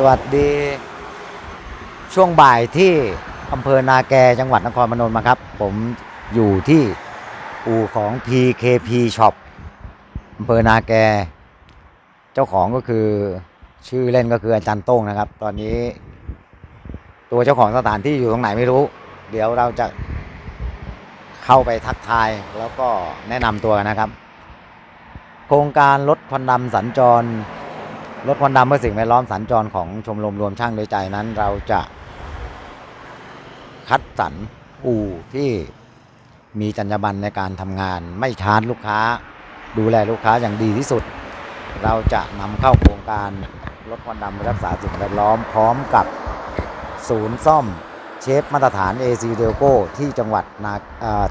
สวัสดีช่วงบ่ายที่อำเภอนาแกจังหวัดนครพนมนะครับ ผมอยู่ที่อู่ของ PKP Shop อำเภอนาแก เจ้าของก็คือชื่อเล่นก็คืออาจารย์โต้งนะครับ ตอนนี้ ตัวเจ้าของสถานที่อยู่ตรงไหนไม่รู้ เดี๋ยวเราจะเข้าไปทักทายแล้วก็แนะนำตัวนะครับ โครงการลดควันดำสัญจร ลดควันดำเพื่อสิ่งแวดล้อมสัญจรของชมรมรวมช่างโดยใจนั้น เราจะคัดสรรอู่ที่มีจรรยาบรรณในการทำงาน ไม่ชาร์จลูกค้า ดูแลลูกค้าอย่างดีที่สุด เราจะนำเข้าโครงการลดควันดำรักษาสิ่งแวดล้อมพร้อมกับศูนย์ซ่อมเชฟมาตรฐาน AC d e l c o ที่จังหวัดนา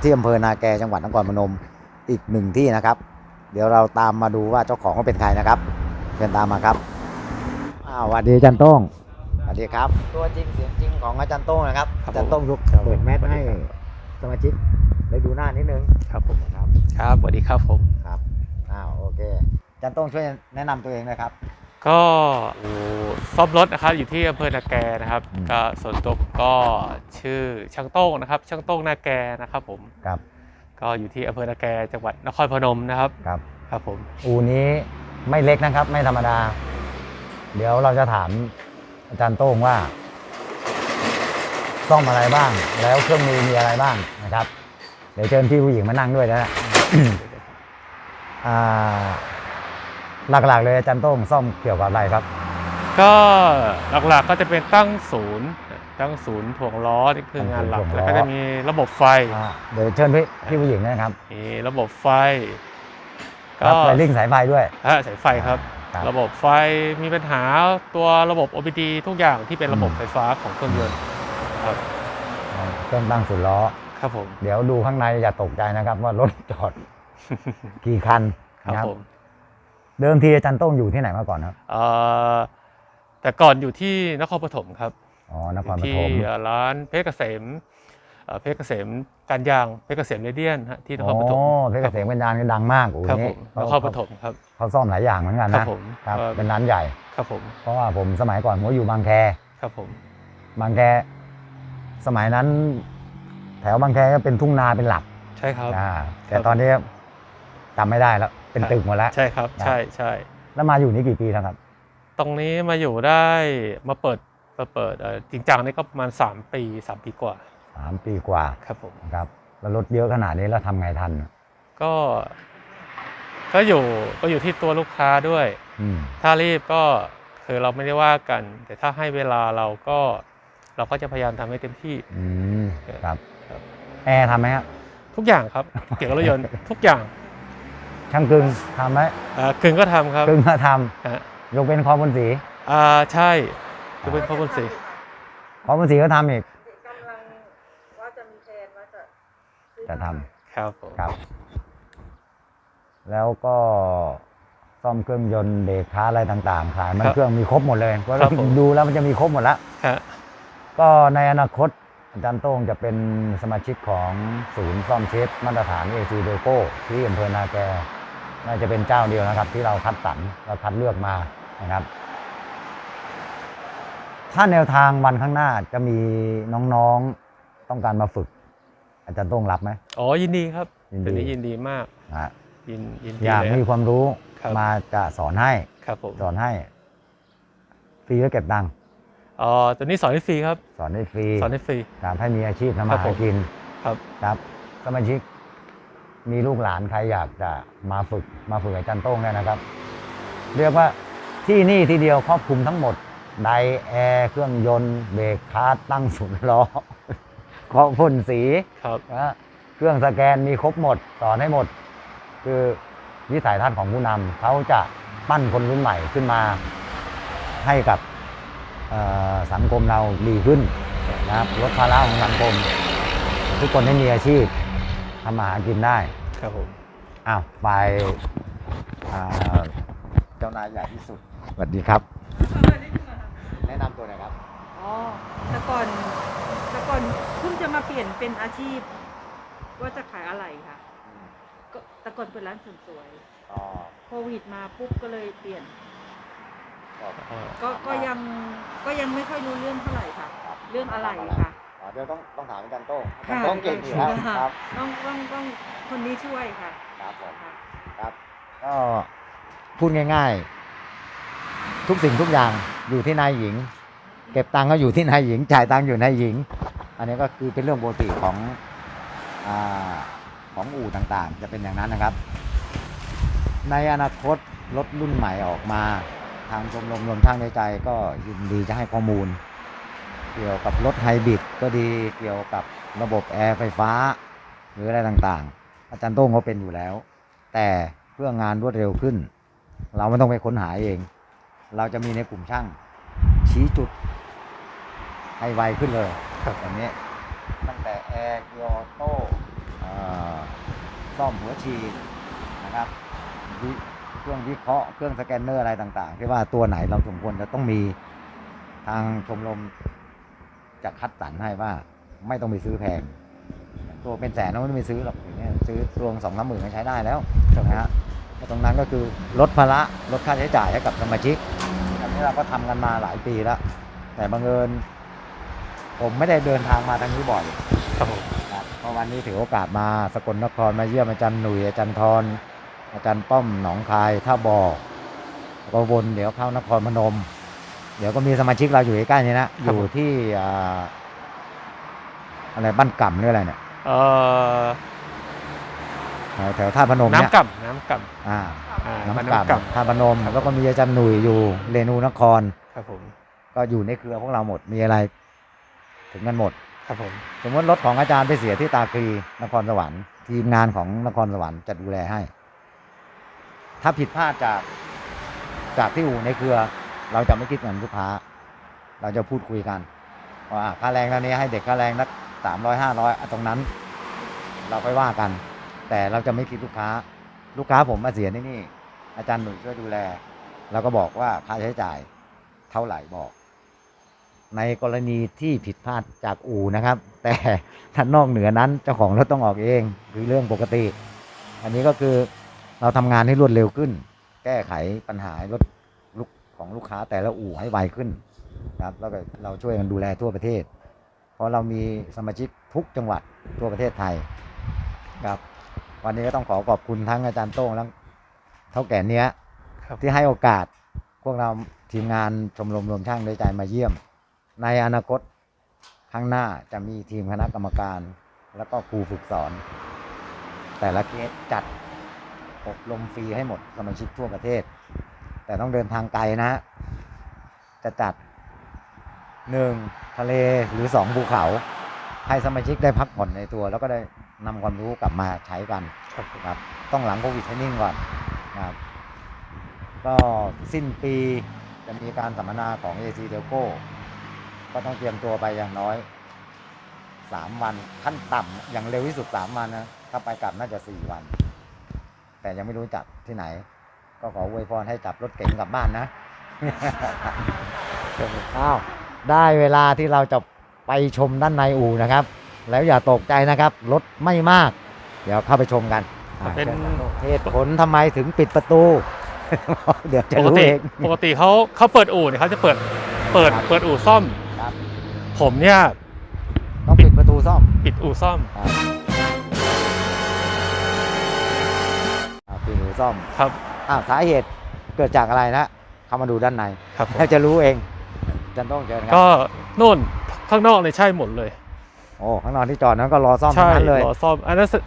ที่อำเภอนาแกจังหวัดนครพนมอีกหนึ่งที่นะครับ เดี๋ยวเราตามมาดูว่าเจ้าของเขาเป็นใครนะครับ เชิญตามมาครับอ้าวสวัสดีอาจารย์โต้งสวัสดีครับ ตัวจริงเสียงจริงของอาจารย์โต้งนะครับครับอาจารย์โต้งยุกครับเปิดแมสสวัสดีให้ครับสมาชิกได้ดูหน้านิดนึงครับผมครับครับสวัสดีครับผมครับอ้าวโอเคอาจารย์โต้งช่วยแนะนำตัวเองนะครับก็อู่ซ่อมรถนะครับอยู่ที่อำเภอนาแกนะครับอืมก็ส่วนตัวผมก็ชื่อช่างโต้งนะครับ ช่างโต้งนาแกนะครับผมครับ ก็อยู่ที่อำเภอนาแกจังหวัดนครพนมนะครับครับครับผมอูนี้ ไม่เล็กนะครับ ไม่ธรรมดา เดี๋ยวเราจะถามอาจารย์โต้งว่าซ่อมอะไรบ้าง แล้วเครื่องมือมีอะไรบ้างนะครับ เดี๋ยวเชิญพี่ผู้หญิงมานั่งด้วยนะอ่าหลักๆ เลยอาจารย์โต้งซ่อมเกี่ยวกับอะไรครับ ก็หลักๆก็จะเป็นตั้งศูนย์ ตั้งศูนย์ถ่วงล้อนี่คืองานหลักตั้งศูนย์ถ่วงล้อแล้วก็จะมีระบบไฟอ่าเดี๋ยวเชิญพี่พี่ผู้หญิงนะครับมีระบบไฟ รับไฟลิงสายไฟด้วยฮะสายไฟครับครับ ระบบไฟมีปัญหาตัวระบบ OBD ทุกอย่างที่เป็นระบบอืมไฟฟ้าของเครื่องยนต์ครับเครื่องตั้งสุดล้อครับผมเดี๋ยวดูข้างในอย่าตกใจนะครับว่ารถจอดกี่คันครับนะผมเดิมทีอาจารย์โต้งอยู่ที่ไหนมาก่อนครับเอ่อแต่ก่อนอยู่ที่นครปฐมครับอ๋อนครปที่ฐมร้านเพชรเกษม เอ่อเพชรเกษมการยางเพชรเกษมเรเดียนฮะที่นครปฐมอ๋อเพชรเกษมเป็นยานนี่ดังมากโอ้ครับนี้ผมนเขาครปฐมครับเขาซ่อมหลายอย่างเหมือนกันครันะบผมครับเอ่อเป็นร้านใหญ่ครับผมเพราะว่าผมสมัยก่อนผมก็อยู่บางแคครับผมบางแคสมัยนั้น แถวบางแคก็เป็นทุ่งนาเป็นหลักใช่ครับอ่าแต่ครับตอนนี้จำไม่ได้แล้ว เป็นตึกหมดแล้วใช่ครับ ใช่ใช่แล้วมาอยู่นี่กี่ปีแล้วครับ ตรงนี้มาอยู่ได้มาเปิดมาเปิดเอ่อจริงจังนี่ก็ประมาณ 3 ปี 3 ปีกว่า สามปีกว่าครับผมครับแล้วรถเยอะขนาดนี้แล้วทำไงทัน ก็ ก็อยู่ก็อยู่ที่ตัวลูกค้าด้วย อืม ถ้ารีบก็คือเราไม่ได้ว่ากัน แต่ถ้าให้เวลาเราก็เราก็จะพยายามทำให้เต็มที่ อืมครับครับ แอร์ทำไหมครับทุกอย่างครับ เกี่ยวกับรถยนต์ ทุกอย่างช่างกึงทำไหมอ่ากึ่งก็ทำครับกึงมาทฮะำยกเป็นคอบนสีอ่าใช่จะเป็นข้อมูลสิคอบนสีก็ทำอีก กำลังว่าจะมีแผนว่าจะซื้อ จะทมาครับผมำครับ แล้วก็ซ่อมเครื่องยนต์เบรกค้าอะไรต่าง ๆ ขายมันเครื่องมีครบหมดเลยเพราะเราดูแล้วมันจะมีครบหมดแล้วฮะก็ในอนาคตอาจารย์โต้งจะเป็นสมาชิกของศูนย์ซ่อมเชฟมาตรฐาน AC d e l c o ที่อำเภอนาแกน่าจะเป็นเจ้าเดียวนะครับ ที่เราคัดสรรเราคัดเลือกมานะครับ ถ้าแนวทางวันข้างหน้าจะมีน้องๆต้องการมาฝึก อาจารย์โต้งรับไหมอ๋อยินดีครับยินดีตัวนี้ยินดีมากนะฮะยินยินดีอยากเลยมีครับความรู้ครับมาจะสอนให้ครับผมสอนให้ ฟรีก็เก็บตังค์อ๋อตัวนี้สอนให้ฟรีครับ สอนได้ฟรีสอนให้ฟรีการให้มีอาชีพทำครัมาบผหามกินครับครับสมาชิกมีลูกหลานใครอยากจะมาฝึกมาฝึกอาจารย์โต้งได้นะครับ เรียกว่าที่นี่ทีเดียวครอบคลุมทั้งหมดไดแอร์เครื่องยนต์เบรกคาร์ตั้งศูนย์ล้อ เคาะพ่นสีครับนะเครื่องสแกนมีครบหมดสอนให้หมด คือวิสัยทัศน์ของผู้นำเขาจะปั้นคนรุ่นใหม่ขึ้นมา ให้กับเอ่อสังคมเราดีขึ้นนะครับลดภาระของสังคม ทุกคนได้มีอาชีพทำมาหากินได้ครับผมอ้าวไปอ่าเจ้านายใหญ่ที่สุดสวัสดีครับ แนะนำตัวหน่อยครับ อ๋อแต่ก่อนแต่ก่อนเพิ่งจะมาเปลี่ยนเป็นอาชีพ ว่าจะขายอะไรค่ะก็แต่ก่อนเปิดร้านเสริมสวยอ๋อโควิดมาปุ๊บก็เลยเปลี่ยน ก็เอ่อก็ก็ยังก็ยังไม่ค่อยรู้เรื่องเท่าไหร่ค่ะเรื่องอะไรค่ะ อ๋อเดี๋ยวต้องต้องถามอาจารย์โต้งอาค่ะจารย์โต้งเก่งอยู่แล้วค่ะครับต้องต้องต้องคนนี้ช่วยค่ะครับผมค่ะ ครับก็พูดง่าย ๆ ทุกสิ่งทุกอย่างอยู่ที่นายหญิง เก็บตังค์ก็อยู่ที่นายหญิง จ่ายตังค์อยู่นายหญิง อันนี้ก็คือเป็นเรื่องปกติของอของอู่ต่างๆ จะเป็นอย่างนั้นนะครับ ในอนาคตรถรุ่นใหม่ออกมา ทางชมรมรวมช่างในใจก็ยินดีจะให้ข้อมูล เกี่ยวกับรถไฮบริดก็ดีเกี่ยวกับระบบแอร์ไฟฟ้า หรืออะไรต่างๆ อาจารย์โต้งเขาเป็นอยู่แล้ว แต่เพื่องานรวดเร็วขึ้น เราไม่ต้องไปค้นหาเอง เราจะมีในกลุ่มช่างชี้จุดให้ไวขึ้นเลย ครับแบบนี้ตั้งแต่แอร์เกียร์ออโต้ซ่อมหัวฉีดนะครับเครื่องวิเคราะห์เครื่องสแกนเนอร์อะไรต่างๆ ที่ว่าตัวไหนเราสมควรจะต้องมีทางชมรมจะคัดสรรให้ว่าไม่ต้องไปซื้อแพง ตัวเป็นแสนเราไม่ต้องไปซื้อหรอกอย่างเงี้ยซื้อตัวสองสามหมื่นก็ใช้ได้แล้วนะฮะตรงนั้นก็คือลดภาระลดค่าใช้จ่ายให้กับสมาชิกอันนี้เราก็ทำกันมาหลายปีแล้ว แต่บังเอิญ ผมไม่ได้เดินทางมาทางนี้บ่อยครับผมครับเพราะวันนี้ถือโอกาสมาสกลนครมาเยี่ยมอาจารย์หนุ่ยอาจารย์ทรอาจารย์ป้อมหนองคายท่าบ่อแล้วก็วนเดี๋ยวเข้านครพนม เดี๋ยวก็มีสมาชิกเราอยู่ใกล้ๆนี้นะอยู่ที่อ่าอะไรบ้านก่ำหรืออะไรเนี่ยเอ่อแถวแถวท่าพนมเนี่ยน้ำก่ำน้ำก่อ่าำอ่าน้ำมันก่น้ำก่ำท่าพนมแล้วก็มีอาจารย์หนุ่ยอยู่เรนูนครำครับผมก็อยู่ในเครือพวกเราหมดมีอะไร ถึงกันหมด ครับผม สมมติรถของอาจารย์ไปเสียที่ตาคลีนครสวรรค์ ทีมงานของนครสวรรค์จะดูแลให้ ถ้าผิดพลาดจากจากที่อู่ในเครือ เราจะไม่คิดเงินลูกค้า เราจะพูดคุยกันว่าอะค่าแรงเท่านี้ให้เด็กค่าแรงนักสามร้อยห้าร้อยตรงนั้น เราค่อยว่ากัน แต่เราจะไม่คิดลูกค้า ลูกค้าผมมาเสียที่นี่ อาจารย์หนุ่ยช่วยดูแล เราก็บอกว่าค่าใช้จ่ายเท่าไหร่บอก ในกรณีที่ผิดพลาดจากอู่นะครับ แต่ถ้านอกเหนือนั้นเจ้าของรถต้องออกเองคือเรื่องปกติ อันนี้ก็คือเราทำงานให้รวดเร็วขึ้น แก้ไขปัญหารถลุกของลูกค้าแต่ละอู่ให้ไวขึ้นครับแล้วก็เราช่วยกันดูแลทั่วประเทศ เพราะเรามีสมาชิกทุกจังหวัดทั่วประเทศไทยครับ วันนี้ก็ต้องขอขอบคุณทั้งอาจารย์โต้งและเท่าแก่เนี้ยที่ให้โอกาสพวกเราทีมงานชมรมรวมช่างด้วยใจมาเยี่ยม ในอนาคตข้างหน้าจะมีทีมคณะกรรมการ แล้วก็ครูฝึกสอน แต่ละเคสจัดอบรมฟรีให้หมดสมาชิกทั่วประเทศ แต่ต้องเดินทางไกลนะ จะจัดหนึ่งทะเลหรือสองภูเขา ให้สมาชิกได้พักผ่อนในตัว แล้วก็ได้นำความรู้กลับมาใช้กันครับต้องหลังโควิดให้นิ่งก่อนครับก็สิ้นปีจะมีการสัมมนาของ AC d e l c o ก็ต้องเตรียมตัวไปอย่างน้อย3วันขั้นต่ำอย่างเร็วที่สุด3วันนะถ้าไปกลับน่าจะ4วัน แต่ยังไม่รู้จับที่ไหน ก็ขออวยพรให้จับรถเก๋งกลับบ้านนะอ้าวได้เวลาที่เราจะไปชมด้านในอู่นะครับ แล้วอย่าตกใจนะครับรถไม่มาก เดี๋ยวเข้าไปชมกันอ่าเป็นเหตุผลทำไมถึงปิดประตู เดี๋ยวจะปกรู้ติเองปกติเขาเขาเปิดอู่เนี่ยเขาจะเปิดเปิดครับเปิดอู่ซ่อมครับ ผมเนี่ยต้องปิดประตูซ่อม ปิดอู่ซ่อมครับอ่าปิดประตูซ่อมครับอ้าวสาเหตุเกิดจากอะไรนะเข้ามาดูด้านในครับผมแล้วจะรู้เองจันต้องเชิญครัก็นู่นข้างนอกเนี่ยใช่หมดเลย โอ้ข้างนอกที่จอดนั้นก็รอซ่อมใช่ทั้งนั้นเลยรอซ่อมอันนั้นเสร็จ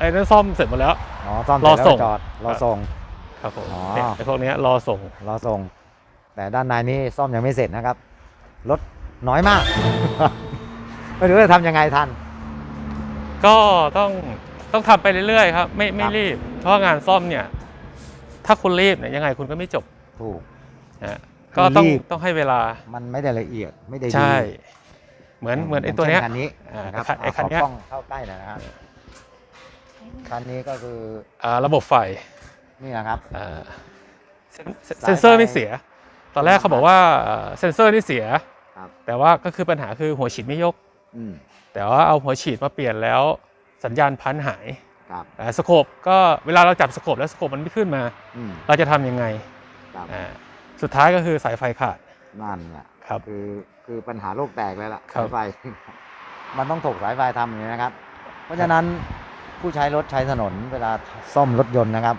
อันนั้นซ่อมเสร็จหมดแล้ว อ๋อซ่อมเสรร็อจแล้วส่ง ก็จอดรอส่ง ครับผมอ๋อ เนี่ยไอ้พวกเนี้ยรอส่งรอส่ง แต่ด้านในนี้ซ่อมยังไม่เสร็จนะครับ รถ น้อยมาก ไม่รู้จะทำยังไงทัน ก็ต้องต้องทำไปเรื่อยๆครับไม่ไม่ครับ รีบ เพราะงานซ่อมเนี่ย ถ้าคุณรีบเนี่ยยังไงคุณก็ไม่จบถูก นะฮะก็ต้องรีบ ต้องให้เวลามันไม่ได้ละเอียดไม่ได้ดีใช่ เหมือนเหมือนไอ้ตัวเนี้ย ย่างคันนี้อ่านะครับไอ้คันเนี้ยขอกล้องเข้าใกล้หน่อยนะครับคันนี้ก็คืออ่าระบบไฟนี่นะครับ อ่าเซนสายไฟเซนเซอร์ไม่เสีย ตอนแรกเขาบอกว่าเอ่อเซนเซอร์นี่เสีย ครับ แต่ว่าก็คือปัญหาคือหัวฉีดไม่ยก อืมแต่ว่าเอาหัวฉีดมาเปลี่ยนแล้วสัญญาณพันหายครับอ่าสโคปก็เวลาเราจับสโคปแล้วสโคปมันไม่ขึ้นมา อืมเราจะทำยังไงครับอ่าสุดท้ายก็คือสายไฟขาดนั่นแหละคครับ คือคือปัญหาโลกแตกเลยล่ะครัสาบ ยไฟ มันต้องถกสายไฟทำอย่างนี้นะครับ เพราะฉะนั้นผู้ใช้รถใช้ถนนเวลาซ่อมรถยนต์นะครับ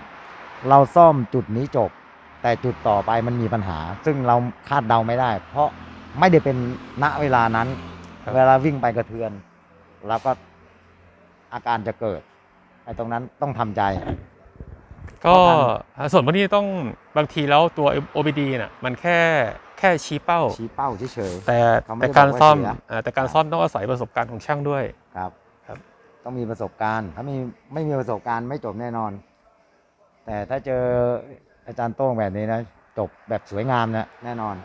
เราซ่อมจุดนี้จบ แต่จุดต่อไปมันมีปัญหา ซึ่งเราคาดเดาไม่ได้ เพราะ ไม่ได้เป็นณเวลานั้น ครับ เวลาวิ่งไปกระเทือน แล้วก็อาการจะเกิดไอ้ตรงนั้นต้องทำใจ ก็เพราะส่วนพวกนี้ต้องบางทีแล้วตัว OBD น่ะมันแค่แค่ชี้เป้า ชี้เป้าเฉย แต่เขาไม่แต่ได้การบอกว่าซ่อมเสีย อ่าแต่การซ่อมต้องอาศัยประสบการณ์ของช่างด้วย ๆครับ ครับ ต้องมีประสบการณ์ ถ้ามีไม่มีประสบการณ์ไม่จบแน่นอน แต่ถ้าเจออาจารย์โต้งแบบนี้นะ จบแบบสวยงามนะแน่นอน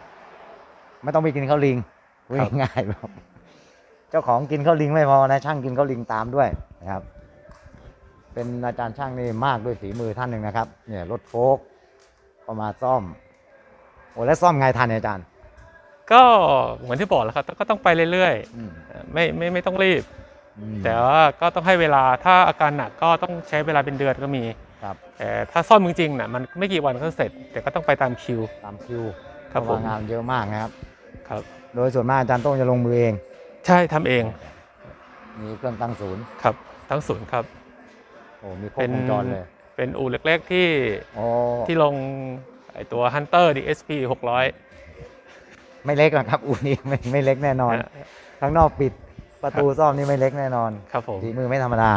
ไม่ต้องไปกินข้าวลิงวิ่งง่ายๆแบบเจ้าของกินข้าวลิงไม่พอนะช่างกินข้าวลิงตามด้วยนะครับ เป็นอาจารย์ช่างนี่มากด้วยฝีมือท่านหนึ่งนะครับ เนี่ยรถโฟกก็มาซ่อมโอ้แล้วซ่อมไงทันเนี่ยอาจารย์ ก็เหมือนที่บอกแล้วครับก็ต้องไปเรื่อยอืมๆไม่ไม่ไม่ต้องรีบอืมแต่ว่าก็ต้องให้เวลาถ้าอาการหนักก็ต้องใช้เวลาเป็นเดือนก็มีครับแต่ถ้าซ่อมจริงๆน่ะมันไม่กี่วันก็เสร็จ แต่ก็ต้องไปตามคิว ตามคิว ครับเพาะผมว่างานเยอะมากนะครับครับ โดยส่วนมากอาจารย์โต้งจะลงมือเอง ใช่ทำเอง มีเครื่องตั้งศูนย์ครับทั้งศูนย์ครับโอ้มีครบเป็นวงจรเลย เป็นอู่เล็กๆที่โอ้ที่ลงไอตัว Hunter DSP 600 ไม่เล็กหรอกครับ อูนี้ไม่ไม่เล็กแน่นอนนะข้างนอกปิดประตูซ่อมนี่ไม่เล็กแน่นอนครับผมฝีมือไม่ธรรมดา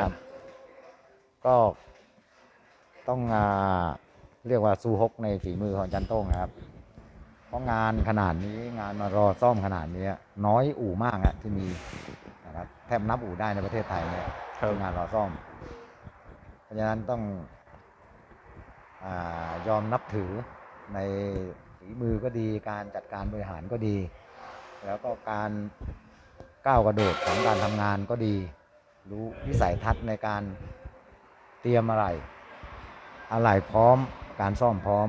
ครับ ก็ต้องอ่าเรียกว่าซูฮกในฝีมือของอาจันโต้งนะครับ เพราะงานขนาดนี้งานมารอซ่อมขนาดนี้น้อยอู่มากอะที่มีนะครับแทบนับอู่ได้ในประเทศไทยเนี่ยครับคืองานรอซ่อม เพราะฉะนั้นต้องอายอมนับถือในฝีมือก็ดีการจัดการบริหารก็ดี แล้วก็การก้าวกระโดดของการทำงานก็ดี รู้วิสัยทัศน์ในการเตรียมอะไร อะไรพร้อมการซ่อมพร้อม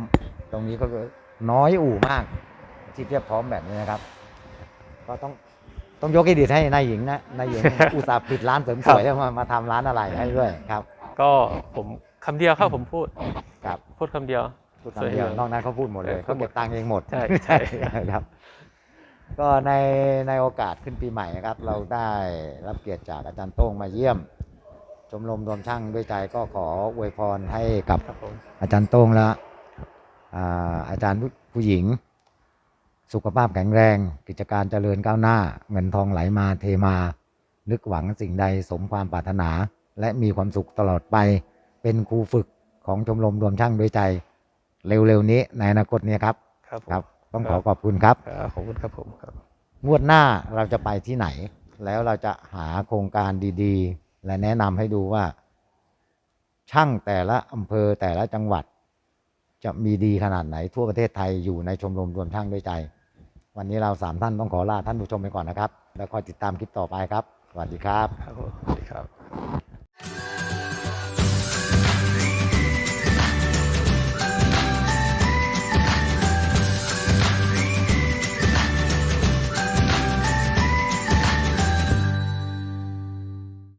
ตรงนี้ก็คือ น้อยอู่มาก ที่เทียบพร้อมแบบนี้นะครับ ก็ต้องต้องยกเครดิตให้นายหญิงนะนายหญิง อุตส่าห์ปิดร้านเสริมสวยแล้วมามาทำร้านอะไรให้ด้วยครับ ก็ผมคำเดียวครับผมพูดครับ พูดคำเดียวพูดคำเดียวนอกนั้นเขาพูดหมดเลยเออเขาเก็บตังค์เองหมดใช่ใช่ครับก็ในในโอกาสขึ้นปีใหม่นะครับ เราได้รับเกียรติจากอาจารย์โต้งมาเยี่ยม ชมรมรวมช่างด้วยใจก็ขออวยพรให้กับครับผมอาจารย์โต้งและ อ่าอาจารย์ผู้ผู้หญิง สุขภาพแข็งแรง กิจการเจริญก้าวหน้า เงินทองไหลมาเทมา นึกหวังสิ่งใดสมความปรารถนา และมีความสุขตลอดไป เป็นครูฝึกของชมรมรวมช่างด้วยใจ เร็วๆนี้ในอนาคตนี้ครับครับผมครับ ต้องคขรัอบขอบคุณครับครับขอบคุณครับผมครับงวดหน้าเราจะไปที่ไหน แล้วเราจะหาโครงการดีๆ และแนะนำให้ดูว่า ช่างแต่ละอำเภอแต่ละจังหวัด จะมีดีขนาดไหนทั่วประเทศไทยอยู่ในชมรมรวมช่างด้วยใจ วันนี้เราสามท่านต้องขอลาท่านผู้ชมไปก่อนนะครับ แล้วคอยติดตามคลิปต่อไปครับ สวัสดีครับรบ